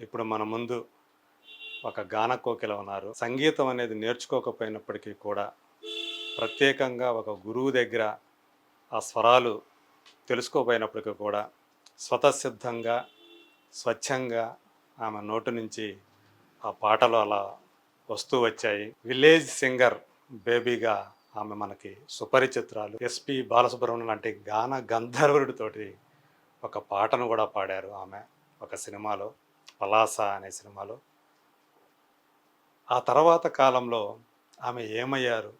ఇప్పుడు మన ముందు ఒక గాన కోకిల ఉన్నారు. సంగీతం అనేది నేర్చుకోకపోయినప్పటికీ కూడా ప్రత్యేకంగా ఒక గురువు దగ్గర ఆ స్వరాలు తెలుసుకోపోయినప్పటికీ కూడా స్వతసిద్ధంగా స్వచ్ఛంగా ఆమె నోటి నుంచి ఆ పాటలు అలా వస్తూ వచ్చాయి. విలేజ్ సింగర్ బేబీగా ఆమె మనకి సుపరిచిత్రాలు. ఎస్పి బాలసుబ్రహ్మణ్యం లాంటి గాన గంధర్వుడితోటి ఒక పాటను కూడా పాడారు ఆమె ఒక సినిమాలో. పలాస అనే సినిమాలో. ఆ తర్వాత కాలంలో ఆమె ఏమయ్యారు?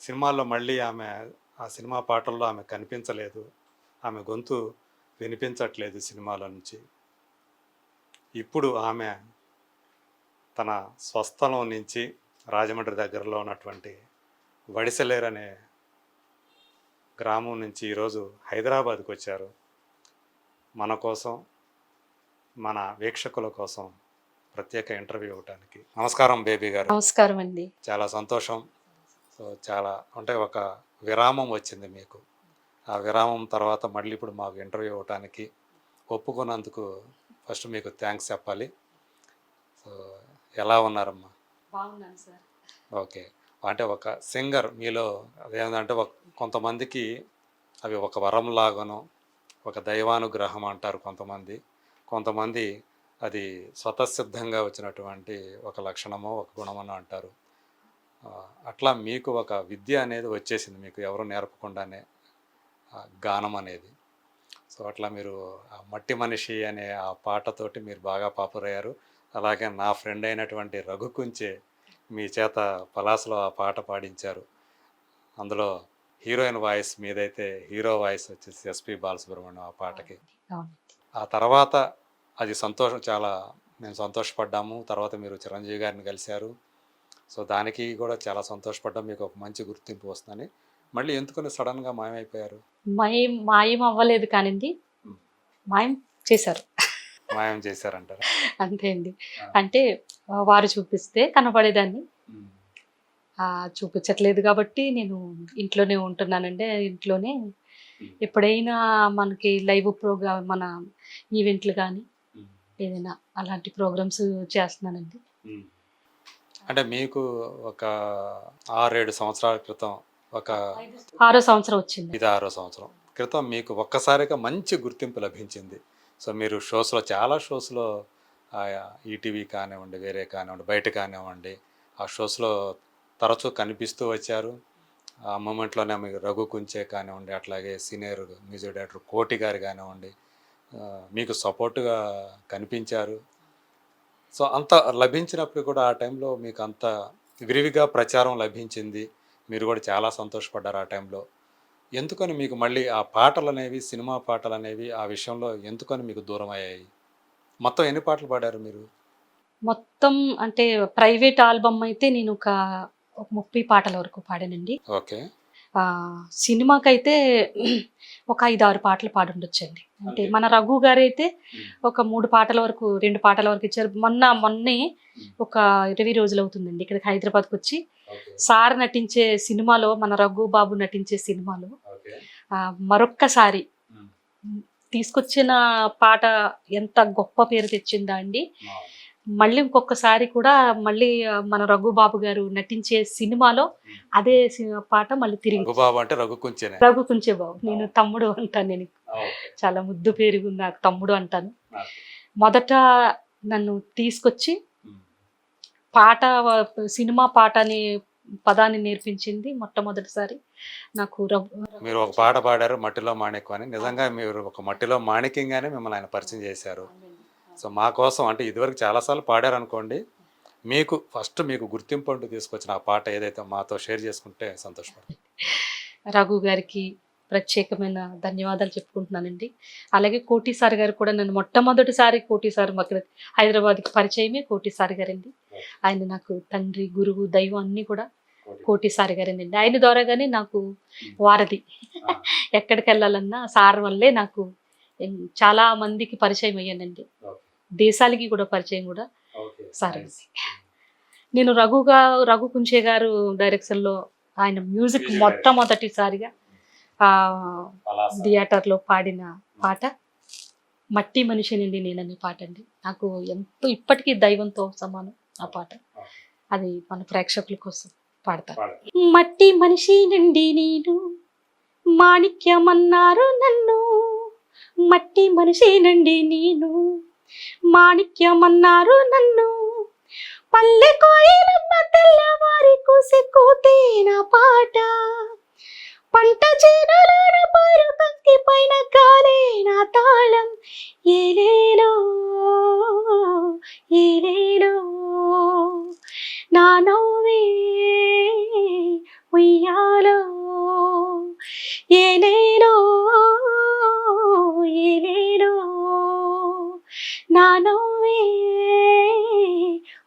సినిమాల్లో మళ్ళీ ఆమె ఆ సినిమా పాటల్లో ఆమె కనిపించలేదు. ఆమె గొంతు వినిపించట్లేదు సినిమాల నుంచి. ఇప్పుడు ఆమె తన స్వస్థలం నుంచి రాజమండ్రి దగ్గరలో ఉన్నటువంటి వడిసలేరు అనే గ్రామం నుంచి ఈరోజు హైదరాబాద్కి వచ్చారు. మన కోసం మన వీక్షకుల కోసం ప్రత్యేక ఇంటర్వ్యూ ఇవ్వడానికి నమస్కారం బేబీ గారు. నమస్కారం అండి. చాలా సంతోషం. సో చాలా అంటే ఒక విరామం వచ్చింది మీకు. ఆ విరామం తర్వాత మళ్ళీ ఇప్పుడు మాకు ఇంటర్వ్యూ ఇవ్వడానికి ఒప్పుకున్నందుకు ఫస్ట్ మీకు థ్యాంక్స్ చెప్పాలి. సో ఎలా ఉన్నారమ్మా? బాగున్నాను సార్. ఓకే. అంటే ఒక సింగర్ మీలో అదేంటంటే ఒక కొంతమందికి అవి ఒక వరం లాగాను ఒక దైవానుగ్రహం అంటారు కొంతమంది. కొంతమంది అది స్వతసిద్ధంగా వచ్చినటువంటి ఒక లక్షణమో ఒక గుణమనో అంటారు. అట్లా మీకు ఒక విద్య అనేది వచ్చేసింది. మీకు ఎవరు నేర్పకుండానే గానం అనేది. సో అట్లా మీరు ఆ మట్టి మనిషి అనే ఆ పాటతోటి మీరు బాగా పాపులర్ అయ్యారు అలాగే నా ఫ్రెండ్ అయినటువంటి రఘు కుంచే మీ చేత పలాసలో ఆ పాట పాడించారు. అందులో హీరోయిన్ వాయిస్ మీదైతే హీరో వాయిస్ వచ్చేసి ఎస్పి బాలసుబ్రహ్మణ్యం ఆ పాటకి. ఆ తర్వాత అది సంతోషం చాలా మేము సంతోషపడ్డాము. తర్వాత మీరు చిరంజీవి గారిని కలిశారు. సో దానికి కూడా చాలా సంతోషపడ్డాం. మీకు ఒక మంచి గుర్తింపు వస్తుందని. మళ్ళీ ఎందుకని సడన్గా మాయమైపోయారు? మాయం మాయం అవ్వలేదు కానివ్వండి. మాయం చేశారు. మాయం చేశారంటారు? అంతే అండి. అంటే వారు చూపిస్తే కనపడేదాన్ని. చూపించట్లేదు కాబట్టి నేను ఇంట్లోనే ఉంటున్నానండి. ఇంట్లోనే ఎప్పుడైనా మనకి లైవ్ ప్రోగ్రామ్ మన ఈవెంట్లు కానీ ఏదైనా అలాంటి ప్రోగ్రామ్స్ చేస్తున్నానండి. అంటే మీకు ఒక ఆరేడు సంవత్సరాల క్రితం ఒక ఆరో సంవత్సరం వచ్చింది. ఇది ఆరో సంవత్సరం క్రితం మీకు ఒక్కసారిగా మంచి గుర్తింపు లభించింది. సో మీరు షోస్లో చాలా షోస్లో ఈటీవీ కానివ్వండి వేరే కానివ్వండి బయట కానివ్వండి ఆ షోస్లో తరచూ కనిపిస్తూ వచ్చారు. ఆ మూమెంట్లోనే మీకు రఘు కుంచే కానివ్వండి అట్లాగే సీనియర్ మ్యూజిక్ డైరెక్టర్ కోటి గారు కానివ్వండి మీకు సపోర్టుగా కనిపించారు. సో అంత లభించినప్పుడు కూడా ఆ టైంలో మీకు అంత విరివిగా ప్రచారం లభించింది. మీరు కూడా చాలా సంతోషపడ్డారు ఆ టైంలో. ఎందుకని మీకు మళ్ళీ ఆ పాటలు అనేవి సినిమా పాటలు అనేవి ఆ విషయంలో ఎందుకని మీకు దూరం అయ్యాయి మొత్తం ఎన్ని పాటలు పాడారు మీరు? మొత్తం అంటే ప్రైవేట్ ఆల్బమ్ అయితే నేను ఒక ముప్పై పాటల వరకు పాడానండి. ఓకే. సినిమాకైతే ఒక ఐదు ఆరు పాటలు పాడుండొచ్చండి. అంటే. మన రఘు గారు అయితే ఒక మూడు పాటల వరకు రెండు పాటల వరకు ఇచ్చారు. మొన్న మొన్నే ఒక ఇరవై రోజులు అవుతుందండి. ఇక్కడికి హైదరాబాద్కి వచ్చి సార్ నటించే సినిమాలో మన రఘు బాబు నటించే సినిమాలో మరొక్కసారి తీసుకొచ్చిన పాట ఎంత గొప్ప పేరు తెచ్చిందా అండి? మళ్ళీ ఇంకొకసారి కూడా మళ్ళీ మన రఘు బాబు గారు నటించే సినిమాలో అదే పాట మళ్ళీ తిరిగి రఘుబాబు అంటే రఘు కుంచెనే రఘు కుంచే బాబు నేను తమ్ముడు అంటాను నేను. చాలా ముద్దు పేరు నాకు తమ్ముడు అంటాను. మొదట నన్ను తీసుకొచ్చి పాట సినిమా పాట అనే పదాన్ని నేర్పించింది మొట్టమొదటిసారి. నాకు మీరు ఒక పాట పాడారు మట్టిలో మాణిక్యం అని. నిజంగా మీరు ఒక మట్టిలో మాణిక్యంగానే మిమ్మల్ని ఆయన పరిచయం చేశారు. సో మా కోసం అంటే ఇదివరకు చాలాసార్లు పాడారు అనుకోండి మీకు ఫస్ట్ మీకు గుర్తింపు అంటూ తీసుకొచ్చిన ఆ పాట ఏదైతే మాతో షేర్ చేసుకుంటే సంతోషపడతాం. రఘు గారికి ప్రత్యేకమైన ధన్యవాదాలు చెప్పుకుంటున్నానండి. అలాగే కోటి సార్ గారు కూడా నన్ను మొట్టమొదటిసారి కోటి సార్ అక్కడ హైదరాబాద్కి పరిచయమే కోటి సార్ గారండి. ఆయన నాకు తండ్రి గురువు దైవం అన్నీ కూడా కోటి. సార్ గారేనండి. ఆయన ద్వారాగానే నాకు వారధి. ఎక్కడికి వెళ్ళాలన్నా సార్ వల్లే నాకు చాలా మందికి పరిచయం అయ్యానండి. దేశాలకి కూడా పరిచయం కూడా సార్. నేను రఘుగా రఘు కుంచే గారు డైరెక్షన్లో ఆయన మ్యూజిక్ మొట్టమొదటిసారిగా థియేటర్లో పాడిన పాట మట్టి మనిషినండి నేననే పాట అండి నాకు ఎంతో ఇప్పటికీ దైవంతో సమానం ఆ పాట. అది మన ప్రేక్షకుల కోసం పాడతాను. మట్టి మనిషి నుండి నేను మాణిక్యమన్నారు నన్ను. మట్టి మనిషినండి నేను. మాణిక్యమన్నారు నన్ను. పల్లె కోయిలమ్మ తెల్లవారి కూసి కూతే నా పాట. పంట చీరలు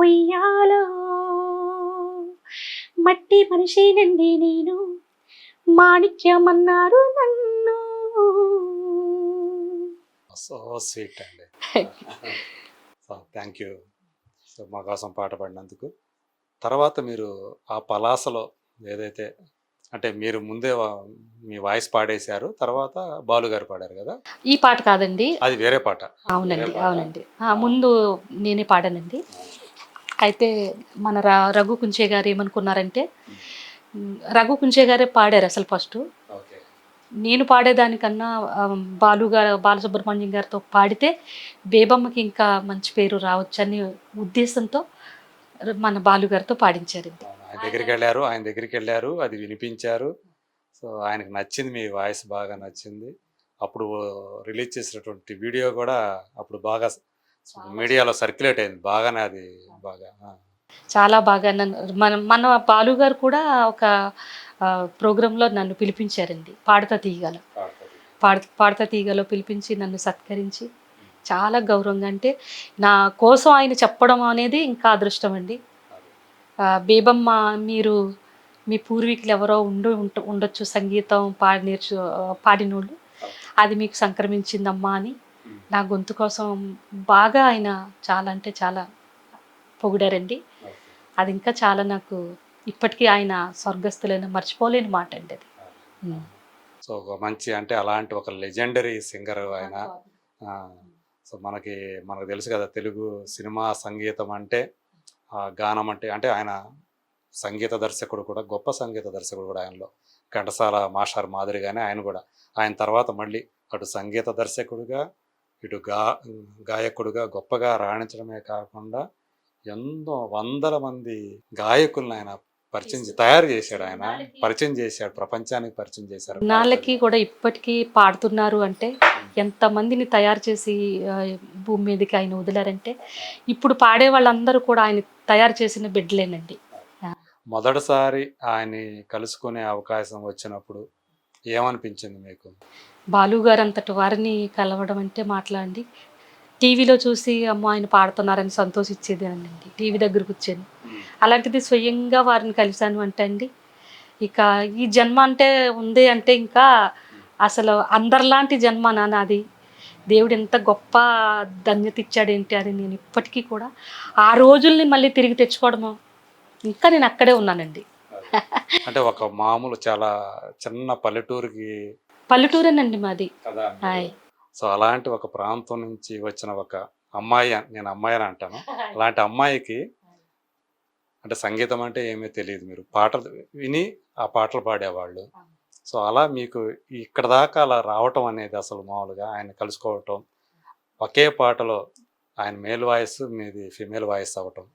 ఉయ్యాలో మట్టి మనిషి నుండి నేను మాణిక్యమన్నారు నన్ను. సో స్వీట్ అండి. సో థ్యాంక్ యూ సో మా కోసం పాట పాడినందుకు. తర్వాత మీరు ఆ పలాసలో ఏదైతే అంటే మీరు ముందే మీ వాయిస్ పాడేశారు తర్వాత బాలు గారు పాడారు కదా? ఈ పాట కాదండి. అది వేరే పాట. అవునండి. అవునండి. ఆ, ముందు నేనే పాడానండి. అయితే మన రా రఘు కుంచే గారు ఏమనుకున్నారంటే రఘు కుంచే గారే పాడారు అసలు ఫస్ట్. ఓకే. నేను పాడేదానికన్నా బాలు గారు బాలసుబ్రహ్మణ్యం గారితో పాడితే బేబమ్మకి ఇంకా మంచి పేరు రావచ్చని ఉద్దేశంతో మన బాలు గారితో పాడించారండి ఆయన దగ్గరికి వెళ్ళారు ఆయన దగ్గరికి వెళ్ళారు అది వినిపించారు. సో ఆయనకు నచ్చింది మీ వాయిస్ బాగా నచ్చింది. అప్పుడు రిలీజ్ చేసినటువంటి వీడియో కూడా అప్పుడు బాగా మీడియాలో సర్క్యులేట్ అయింది. బాగానే అది బాగా. చాలా బాగా నన్ను మన మన బాలు గారు కూడా ఒక ప్రోగ్రాంలో నన్ను పిలిపించారండి. పాడతా తీయగల పాడ పాడతా తీగలో పిలిపించి నన్ను సత్కరించి చాలా గౌరవంగా అంటే నా కోసం ఆయన చెప్పడం అనేది ఇంకా అదృష్టం అండి. బేబమ్మ మీరు మీ పూర్వీకులు ఎవరో ఉండు ఉంట- ఉండొచ్చు సంగీతం పాడి నేర్చు పాడినోళ్ళు. అది మీకు సంక్రమించిందమ్మా అని నా గొంతు కోసం బాగా ఆయన చాలా అంటే చాలా పొగిడారండి. అది ఇంకా చాలా నాకు ఇప్పటికీ ఆయన స్వర్గస్థులైన మర్చిపోలేని మాట అండి అది. సో ఒక మంచి అంటే అలాంటి ఒక లెజెండరీ సింగర్ ఆయన. సో మనకి మనకు తెలుసు కదా తెలుగు సినిమా సంగీతం అంటే ఆ గానం అంటే అంటే ఆయన సంగీత దర్శకుడు కూడా గొప్ప సంగీత దర్శకుడు కూడా ఆయనలో. ఘంటసాల మాస్టర్ మాదిరిగానే ఆయన కూడా. ఆయన తర్వాత మళ్ళీ అటు సంగీత దర్శకుడిగా ఇటు గా గాయకుడిగా గొప్పగా రాణించడమే కాకుండా ఎన్నో వందల మంది గాయకులను ఆయన పరిచయం తయారు చేశాడు ఆయన. పరిచయం చేశాడు. ప్రపంచానికి పరిచయం చేశారు. నాళ్ళకి కూడా ఇప్పటికీ పాడుతున్నారు అంటే ఎంతమందిని తయారు చేసి భూమి మీదకి ఆయన వదిలారంటే ఇప్పుడు పాడే వాళ్ళందరూ కూడా ఆయన తయారు చేసిన బిడ్డలేనండి. మొదటిసారి ఆయన్ని కలుసుకునే అవకాశం వచ్చినప్పుడు ఏమనిపించింది మీకు? బాలు గారు అంతటి వారిని కలవడం అంటే మాట్లాడండి. టీవీలో చూసి అమ్మ ఆయన పాడుతున్నారని సంతోషించేది అండి టీవీ దగ్గర కూర్చొని. అలాంటిది స్వయంగా వారిని కలిశాను అంటే అండి. ఇక ఈ జన్మ అంటే ఉంది అంటే ఇంకా అసలు అందరిలాంటి జన్మ నాది. దేవుడు ఎంత గొప్ప ధన్యత ఇచ్చాడేంటి అని నేను ఇప్పటికీ కూడా ఆ రోజుల్ని మళ్ళీ తిరిగి తెచ్చుకోవడము ఇంకా నేను అక్కడే ఉన్నానండి. అంటే ఒక మామూలు చాలా చిన్న పల్లెటూరుకి పల్లెటూరేనండి మాది. కదా సో అలాంటి ఒక ప్రాంతం నుంచి వచ్చిన ఒక అమ్మాయి నేను అమ్మాయి అని అంటాను. అలాంటి అమ్మాయికి అంటే సంగీతం అంటే ఏమీ తెలియదు మీరు. పాటలు విని ఆ పాటలు పాడేవాళ్ళు. సో అలా మీకు ఇక్కడ దాకా అలా రావటం అనేది అసలు మామూలుగా ఆయన కలుసుకోవటం ఒకే పాటలో ఆయన మేల్ వాయిస్ మీది ఫిమేల్ వాయిస్ అవ్వటం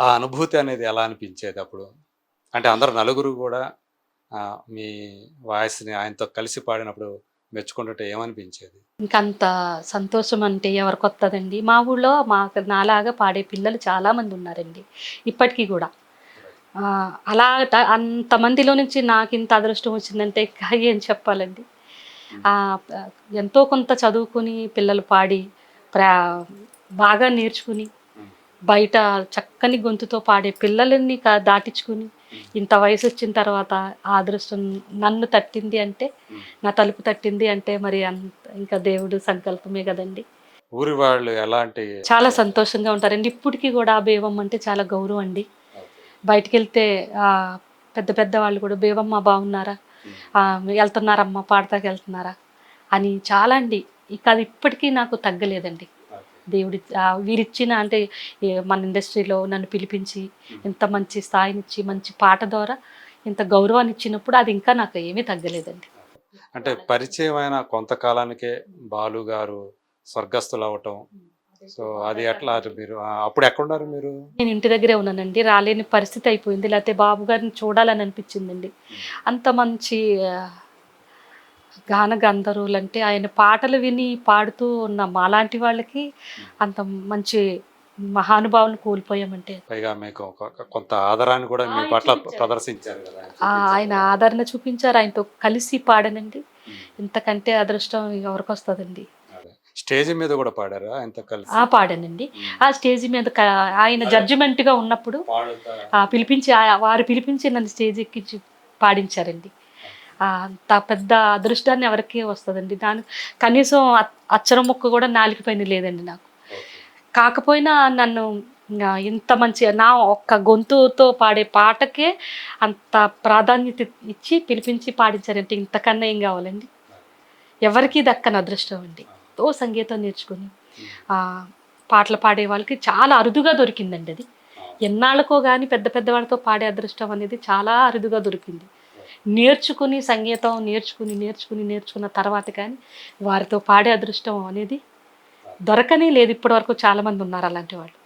ఆ అనుభూతి అనేది ఎలా అనిపించేది అప్పుడు? అంటే అందరు నలుగురు కూడా మీ వాయిస్ని ఆయనతో కలిసి పాడినప్పుడు మెచ్చుకుంటుంటే ఏమనిపించేది? ఇంకంత సంతోషం అంటే ఎవరికి వస్తుందండి మా ఊళ్ళో మా నాలాగా పాడే పిల్లలు చాలా మంది ఉన్నారండి ఇప్పటికీ కూడా. అలా అంతమందిలో నుంచి నాకు ఇంత అదృష్టం వచ్చిందంటే ఏం చెప్పాలండి? ఎంతో కొంత చదువుకుని పిల్లలు పాడి ప్రా బాగా నేర్చుకుని బయట చక్కని గొంతుతో పాడే పిల్లలని దాటించుకుని ఇంత వయసు వచ్చిన తర్వాత ఆ అదృష్టం నన్ను తట్టింది అంటే నా తలుపు తట్టింది అంటే మరి అంత ఇంకా దేవుడు సంకల్పమే కదండి. ఊరి వాళ్ళు ఎలాంటి చాలా సంతోషంగా ఉంటారండి. ఇప్పటికీ కూడా ఆ బేవమ్మ అంటే చాలా గౌరవం అండి. బయటికి వెళ్తే ఆ, పెద్ద పెద్ద వాళ్ళు కూడా బేవమ్మ బాగున్నారా? ఆ, వెళ్తున్నారమ్మా పాడతాకి వెళ్తున్నారా అని చాలా అండి. ఇక అది ఇప్పటికీ నాకు తగ్గలేదండి. దేవుడి వీరిచ్చిన అంటే మన ఇండస్ట్రీలో నన్ను పిలిపించి ఇంత మంచి స్థాయినిచ్చి మంచి పాట ద్వారా ఇంత గౌరవాన్ని ఇచ్చినప్పుడు అది ఇంకా నాకు ఏమీ తగ్గలేదండి. అంటే పరిచయం అయిన కొంతకాలానికే బాలు గారు స్వర్గస్థులు అవటం సో అది ఎట్లా మీరు అప్పుడు ఎక్కడున్నారు మీరు? నేను ఇంటి దగ్గరే ఉన్నానండి. రాలేని పరిస్థితి అయిపోయింది. లేకపోతే బాబు గారిని చూడాలని అనిపించిందండి. అంత మంచి గాన గంధర్వులు అంటే ఆయన పాటలు విని పాడుతూ ఉన్న. మాలాంటి వాళ్ళకి అంత మంచి మహానుభావులను కోల్పోయామంటే. పైగా మీకు కొంత ఆదరాన్ని కూడా మీ పట్ల. ప్రదర్శించారు కదా ఆయన ఆదరణ చూపించారు. ఆయనతో కలిసి పాడనండి. ఇంతకంటే అదృష్టం ఎవరికి వస్తుందండి. స్టేజ్ మీద కూడా పాడారా కలిసి? ఆ పాడానండి. ఆ స్టేజ్ మీద ఆయన judgement గా ఉన్నప్పుడు పిలిపించి వారు పిలిపించి నన్ను స్టేజ్ ఎక్కించి పాడించారండి. అంత పెద్ద అదృష్టాన్ని ఎవరికి వస్తుందండి. దాని కనీసం అచ్చరం ముక్క కూడా నాలుగు పైన లేదండి నాకు. కాకపోయినా నన్ను ఇంత మంచి నా ఒక్క గొంతుతో పాడే పాటకే అంత ప్రాధాన్యత ఇచ్చి పిలిపించి పాడించారంటే ఇంతకన్నా ఏం కావాలండి? ఎవరికి దక్కని అదృష్టం అండి. తో సంగీతం నేర్చుకుని పాటలు పాడే వాళ్ళకి చాలా అరుదుగా దొరికిందండి అది. ఎన్నాళ్ళకో కానీ పెద్ద పెద్ద వాళ్ళతో పాడే అదృష్టం అనేది చాలా అరుదుగా దొరికింది. నేర్చుకుని సంగీతం నేర్చుకుని నేర్చుకుని నేర్చుకున్న తర్వాత కానీ వారితో పాడే అదృష్టం అనేది దొరకనే లేదు. ఇప్పటివరకు చాలామంది ఉన్నారు అలాంటి వాళ్ళు.